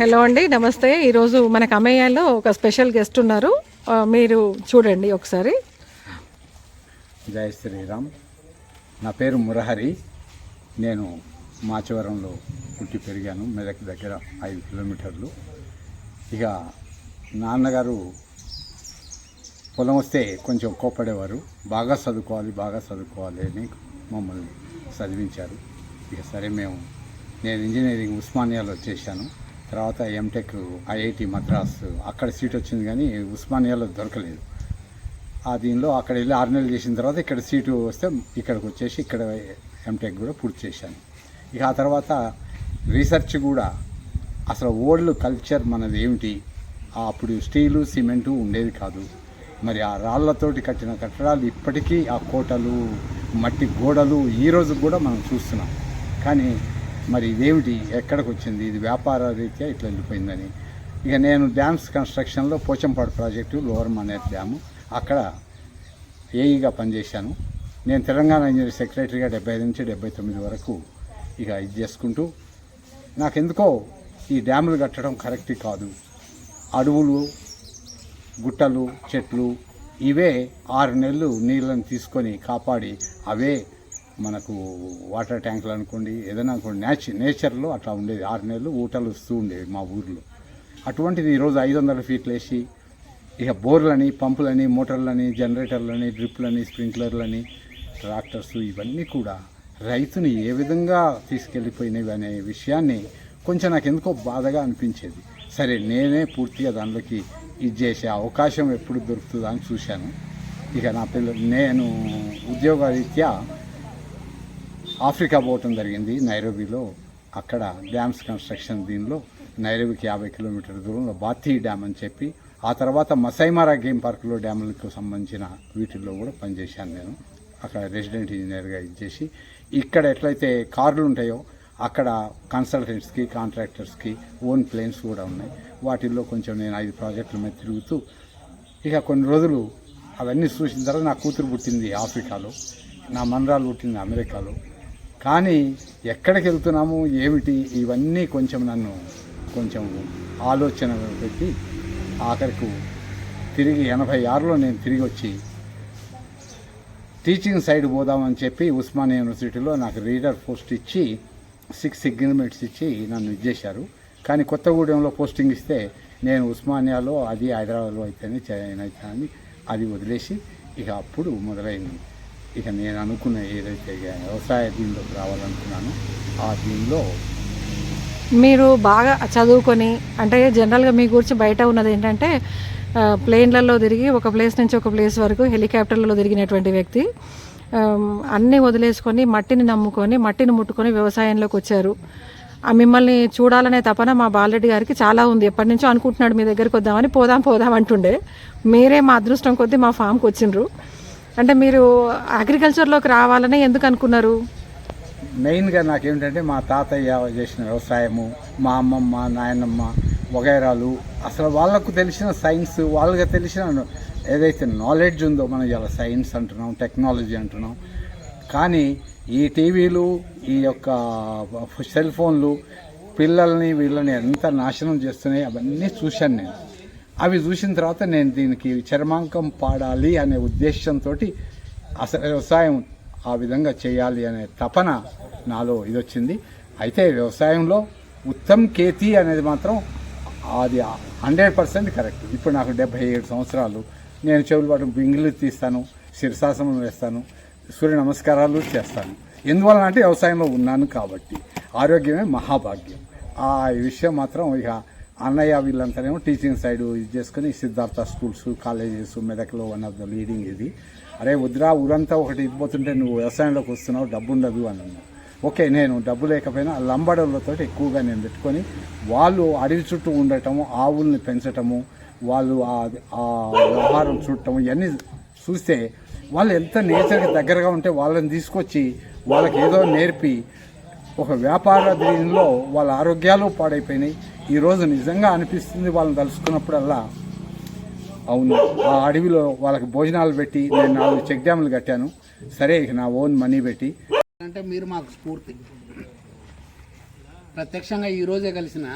Hello అండి నమస్తే. ఈరోజు మనకు అమ్మయ్యలో ఒక స్పెషల్ గెస్ట్ ఉన్నారు. మీరు చూడండి ఒకసారి. జయ శ్రీరామ్. నా పేరు మురహరి. నేను మాచవరంలో పుట్టి పెరిగాను మెదక్ దగ్గర ఐదు కిలోమీటర్లు. ఇక నాన్నగారు పొలం వస్తే కొంచెం కోప్పడేవారు. బాగా చదువుకోవాలి బాగా చదువుకోవాలి అని మమ్మల్ని చదివించారు. ఇక సరే మేము నేను ఇంజనీరింగ్ ఉస్మానియాలో చేశాను. తర్వాత ఎంటెక్ ఐఐటి మద్రాస్ అక్కడ సీట్ వచ్చింది కానీ ఉస్మానియాలో దొరకలేదు. ఆ దీనిలో అక్కడ వెళ్ళి ఆరు నెలలు చేసిన తర్వాత ఇక్కడ సీటు వస్తే ఇక్కడికి వచ్చేసి ఇక్కడ ఎంటెక్ కూడా పూర్తి చేశాను. ఇక ఆ తర్వాత రీసెర్చ్ కూడా అసలు ఓల్డ్ కల్చర్ మనది ఏమిటి? అప్పుడు స్టీలు సిమెంటు ఉండేది కాదు. మరి ఆ రాళ్ళతోటి కట్టిన కట్టడాలు ఇప్పటికీ ఆ కోటలు మట్టి గోడలు ఈ రోజు కూడా మనం చూస్తున్నాం. కానీ మరి ఇదేమిటి? ఎక్కడికి వచ్చింది? ఇది వ్యాపార రీత్యా ఇట్లా వెళ్ళిపోయిందని. ఇక నేను డ్యామ్స్ కన్స్ట్రక్షన్లో Pochampad project lower Maner dam. అక్కడ ఏఈగా పనిచేశాను. నేను తెలంగాణ ఇంజనీర్ సెక్రటరీగా డెబ్బై ఐదు నుంచి డెబ్బై తొమ్మిది వరకు ఇక ఇది చేసుకుంటూ నాకెందుకో ఈ డ్యాములు కట్టడం కరెక్ట్ కాదు. అడవులు గుట్టలు చెట్లు ఇవే ఆరు నెలలు నీళ్ళని తీసుకొని కాపాడి అవే మనకు వాటర్ ట్యాంకులు అనుకోండి ఏదైనా అనుకోండి నేచ నేచర్లో అట్లా ఉండేది. ఆరు నెలలు ఊటలు వస్తూ ఉండేవి మా ఊర్లో. అటువంటిది ఈరోజు ఐదు వందల ఫీట్లు వేసి ఇక బోర్లని పంపులని మోటార్లని జనరేటర్లని డ్రిప్లని స్ప్రింక్లర్లని ట్రాక్టర్స్ ఇవన్నీ కూడా రైతుని ఏ విధంగా తీసుకెళ్ళిపోయినవి అనే విషయాన్ని కొంచెం నాకు ఎందుకో బాధగా అనిపించేది. సరే నేనే పూర్తిగా దానిలోకి ఇది చేసే అవకాశం ఎప్పుడు దొరుకుతుందా అని చూశాను. ఇక నా పిల్ల నేను ఉద్యోగరీత్యా ఆఫ్రికా పోవటం జరిగింది నైరోబీలో. అక్కడ డ్యామ్స్ కన్స్ట్రక్షన్ దీనిలో నైరోబీకి యాభై కిలోమీటర్ల దూరంలో బాతీ డ్యామ్ అని చెప్పి ఆ తర్వాత మసైమారా గేమ్ పార్క్లో డ్యాములకు సంబంధించిన వీటిల్లో కూడా పనిచేశాను నేను. అక్కడ రెసిడెంట్ ఇంజనీర్గా ఇచ్చేసి ఇక్కడ ఎట్లయితే కార్లు ఉంటాయో అక్కడ కన్సల్టెంట్స్కి కాంట్రాక్టర్స్కి ఓన్ ప్లేన్స్ కూడా ఉన్నాయి. వాటిల్లో కొంచెం నేను ఐదు ప్రాజెక్టుల మీద తిరుగుతూ ఇక కొన్ని రోజులు అవన్నీ చూసిన తర్వాత నా కూతురు పుట్టింది ఆఫ్రికాలో. నా మనరాలు పుట్టింది అమెరికాలో. కానీ ఎక్కడికి వెళ్తున్నాము ఏమిటి ఇవన్నీ కొంచెం నన్ను కొంచెం ఆలోచన పెట్టి ఆఖరికి తిరిగి ఎనభై ఆరులో నేను తిరిగి వచ్చి టీచింగ్ సైడ్ పోదామని చెప్పి ఉస్మానియా యూనివర్సిటీలో నాకు రీడర్ పోస్ట్ ఇచ్చి సిక్స్ అగ్రిమెంట్స్ ఇచ్చి నన్ను ఇచ్చేశారు కానీ కొత్తగూడెంలో పోస్టింగ్ ఇస్తే నేను ఉస్మానియాలో అది హైదరాబాద్లో అయితేనే జాయిన్ అవుతానని అది వదిలేసి ఇక అప్పుడు మొదలైంది. ఇక నేను అనుకున్న ఏదైతే వ్యవసాయ దీనిలోకి రావాలనుకున్నాను ఆ దీనిలో మీరు బాగా చదువుకొని అంటే జనరల్గా మీ గురించి బయట ఉన్నది ఏంటంటే ప్లేన్లలో తిరిగి ఒక ప్లేస్ నుంచి ఒక ప్లేస్ వరకు హెలికాప్టర్లలో తిరిగినటువంటి వ్యక్తి అన్నీ వదిలేసుకొని మట్టిని నమ్ముకొని మట్టిని ముట్టుకొని వ్యవసాయంలోకి వచ్చారు. ఆ మిమ్మల్ని చూడాలనే తపన మా బాలరెడ్డి గారికి చాలా ఉంది. ఎప్పటి నుంచో అనుకుంటున్నాడు మీ దగ్గరికి వద్దామని పోదాం పోదాం అంటుండే. మీరే మా అదృష్టం కొద్దీ మా ఫామ్కి వచ్చిండ్రు. అంటే మీరు అగ్రికల్చర్లోకి రావాలని ఎందుకు అనుకున్నారు? మెయిన్గా నాకేమిటంటే మా తాతయ్య చేసిన వ్యవసాయము మా అమ్మమ్మ నాయనమ్మ వగైరాలు అసలు వాళ్ళకు తెలిసిన సైన్స్ వాళ్ళకి తెలిసిన ఏదైతే నాలెడ్జ్ ఉందో మనం ఇలా సైన్స్ అంటున్నాం టెక్నాలజీ అంటున్నాం. కానీ ఈ టీవీలు ఈ యొక్క సెల్ ఫోన్లు పిల్లల్ని వీళ్ళని ఎంత నాశనం చేస్తున్నాయి అవన్నీ చూశాను నేను. అవి చూసిన తర్వాత నేను దీనికి చర్మాంకం పాడాలి అనే ఉద్దేశంతో అసలు వ్యవసాయం ఆ విధంగా చేయాలి అనే తపన నాలో ఇది వచ్చింది అయితే వ్యవసాయంలో ఉత్తమ్ కేతి అనేది మాత్రం అది హండ్రెడ్ పర్సెంట్ కరెక్ట్. ఇప్పుడు నాకు డెబ్బై ఏడు సంవత్సరాలు. నేను చెవులు పాటు బింగిలు తీస్తాను శిరసాసనం వేస్తాను సూర్య నమస్కారాలు చేస్తాను. ఎందువలన అంటే వ్యవసాయంలో ఉన్నాను కాబట్టి. ఆరోగ్యమే మహాభాగ్యం. ఆ విషయం మాత్రం ఇక అన్నయ్య వీళ్ళంతానేమో టీచింగ్ సైడ్ ఇది చేసుకుని సిద్ధార్థ స్కూల్స్ కాలేజెస్ మెదక్లో వన్ ఆఫ్ ద లీడింగ్ ఇది. అరే వద్దురా ఊరంతా ఒకటి ఇవ్వబోతుంటే నువ్వు వ్యవసాయంలోకి వస్తున్నావు డబ్బు ఉండదు అని అన్నావు ఓకే నేను డబ్బు లేకపోయినా లంబడలతో ఎక్కువగా నేను పెట్టుకొని వాళ్ళు అడవి చుట్టూ ఉండటము ఆవుల్ని పెంచటము వాళ్ళు ఆ- ఆ చూడటము ఇవన్నీ చూస్తే వాళ్ళు ఎంత నేచర్కి దగ్గరగా ఉంటే వాళ్ళని తీసుకొచ్చి వాళ్ళకి ఏదో నేర్పి ఒక వ్యాపార దీనిలో వాళ్ళ ఆరోగ్యాలు పాడైపోయినాయి. ఈరోజు నిజంగా అనిపిస్తుంది వాళ్ళని తలుసుకున్నప్పుడల్లా అవును ఆ అడవిలో వాళ్ళకి భోజనాలు పెట్టి నేను నాలుగు చెక్ డ్యాములు కట్టాను. సరే ఇక నా ఓన్ మనీ పెట్టి. అంటే మీరు మాకు స్ఫూర్తి. ప్రత్యక్షంగా ఈరోజే కలిసిన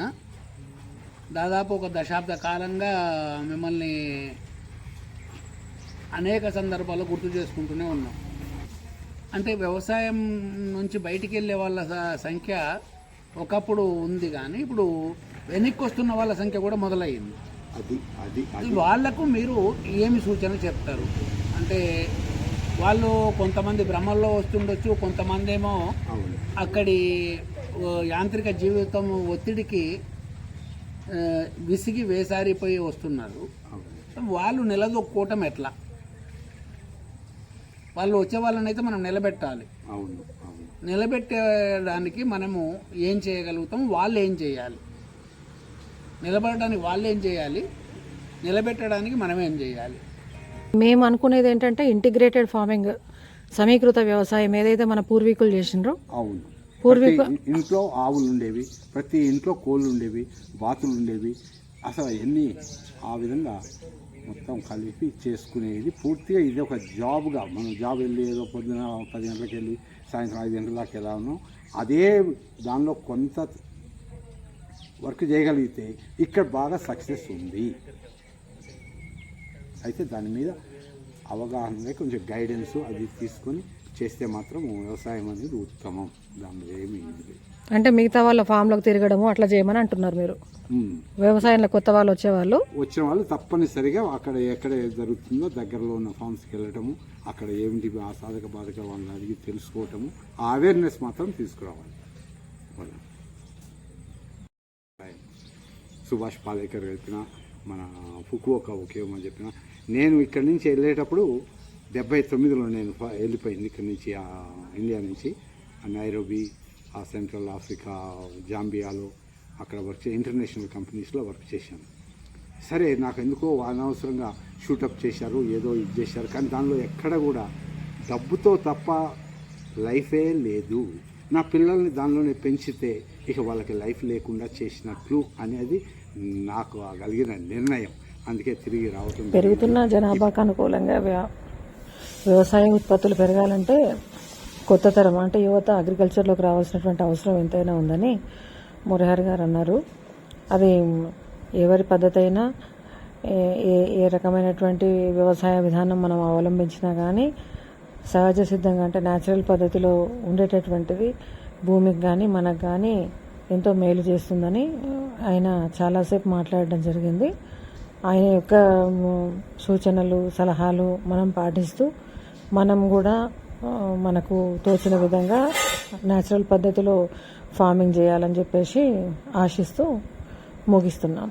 దాదాపు ఒక దశాబ్ద కాలంగా మిమ్మల్ని అనేక సందర్భాల్లో గుర్తు చేసుకుంటూనే ఉన్నాం. అంటే వ్యవసాయం నుంచి బయటికి వెళ్ళే వాళ్ళ సంఖ్య ఒకప్పుడు ఉంది కానీ ఇప్పుడు వెనక్కి వస్తున్న వాళ్ళ సంఖ్య కూడా మొదలయ్యింది. అది అది వాళ్ళకు మీరు ఏమి సూచన చెప్తారు? అంటే వాళ్ళు కొంతమంది భ్రమల్లో వస్తుండొచ్చు కొంతమంది ఏమో అక్కడి యాంత్రిక జీవితం ఒత్తిడికి విసిగి వేసారిపోయి వస్తున్నారు. వాళ్ళు నిలదొక్కోవటం ఎట్లా? వాళ్ళు వచ్చే వాళ్ళనైతే మనం నిలబెట్టాలి. అవును అవును. నిలబెట్టడానికి మనము ఏం చేయగలుగుతాం? వాళ్ళు ఏం చేయాలి? నిలబడడానికి వాళ్ళు ఏం చేయాలి? నిలబెట్టడానికి మనం ఏం చేయాలి? మేము అనుకునేది ఏంటంటే ఇంటిగ్రేటెడ్ ఫార్మింగ్ సమీకృత వ్యవసాయం ఏదైతే మన పూర్వీకులు చేసిండ్రో. అవును. పూర్వీకు- ఇంట్లో ఆవులు ఉండేవి ప్రతి ఇంట్లో కోళ్ళు ఉండేవి బాతులు ఉండేవి. అసలు ఎన్ని ఆ విధంగా మొత్తం కలిపి చేసుకునేది పూర్తిగా ఇది ఒక జాబ్గా. మనం జాబ్ వెళ్ళి ఏదో పొద్దున పది గంటలకు వెళ్ళి సాయంత్రం ఐదు గంటల దాకా ఎలా ఉన్నాం? అదే దానిలో కొంత వర్క్ చేయగలిగితే ఇక్కడ బాగా సక్సెస్ ఉంది. అయితే దాని మీద అవగాహన కొంచెం గైడెన్స్ అది తీసుకొని చేస్తే మాత్రం వ్యవసాయం అనేది ఉత్తమం. దానిలో ఏమీ. అంటే మిగతా వాళ్ళ ఫామ్లోకి తిరగడము అట్లా చేయమని అంటున్నారు మీరు. వ్యవసాయంలో కొత్త వాళ్ళు వచ్చేవాళ్ళు వచ్చిన వాళ్ళు తప్పనిసరిగా అక్కడ ఎక్కడ జరుగుతుందో దగ్గరలో ఉన్న ఫామ్స్కి వెళ్ళటము అక్కడ ఏమిటి ఆ సాధక బాధక వాళ్ళని అడిగి తెలుసుకోవటము ఆ అవేర్నెస్ మాత్రం తీసుకురావాలి వాళ్ళ. సుభాష్ పాలేకర్ చెప్పిన మన ఫుకువోక అని చెప్పిన నేను ఇక్కడి నుంచి వెళ్ళేటప్పుడు డెబ్బై తొమ్మిదిలో నేను వెళ్ళిపోయింది ఇక్కడి నుంచి ఇండియా నుంచి నైరోబీ ఆ సెంట్రల్ ఆఫ్రికా జాంబియాలో అక్కడ వర్క్ చే ఇంటర్నేషనల్ కంపెనీస్లో వర్క్ చేశాను. సరే నాకు ఎందుకో అనవసరంగా షూటప్ చేశారు ఏదో ఇది చేశారు కానీ దానిలో ఎక్కడ కూడా డబ్బుతో తప్ప లైఫే లేదు. నా పిల్లల్ని దానిలోనే పెంచితే ఇక వాళ్ళకి లైఫ్ లేకుండా చేసినట్లు అనేది నాకు కలిగిన నిర్ణయం. అందుకే తిరిగి రావటం పెరుగుతున్న జనాభాకు అనుకూలంగా వ్య- వ్యవసాయ ఉత్పత్తులు పెరగాలంటే కొత్త తరం అంటే యువత అగ్రికల్చర్లోకి రావాల్సినటువంటి అవసరం ఎంతైనా ఉందని మురహరి గారు అన్నారు. అది ఎవరి పద్ధతి అయినా ఏ- ఏ ఏ రకమైనటువంటి వ్యవసాయ విధానం మనం అవలంబించినా కానీ సహజ సిద్ధంగా అంటే న్యాచురల్ పద్ధతిలో ఉండేటటువంటిది భూమికి కానీ మనకు కానీ ఎంతో మేలు చేస్తుందని ఆయన చాలాసేపు మాట్లాడడం జరిగింది. ఆయన యొక్క సూచనలు సలహాలు మనం పాటిస్తూ మనం కూడా మనకు తోచిన విధంగా న్యాచురల్ పద్ధతిలో ఫార్మింగ్ చేయాలని చెప్పేసి ఆశిస్తూ ముగిస్తున్నాం.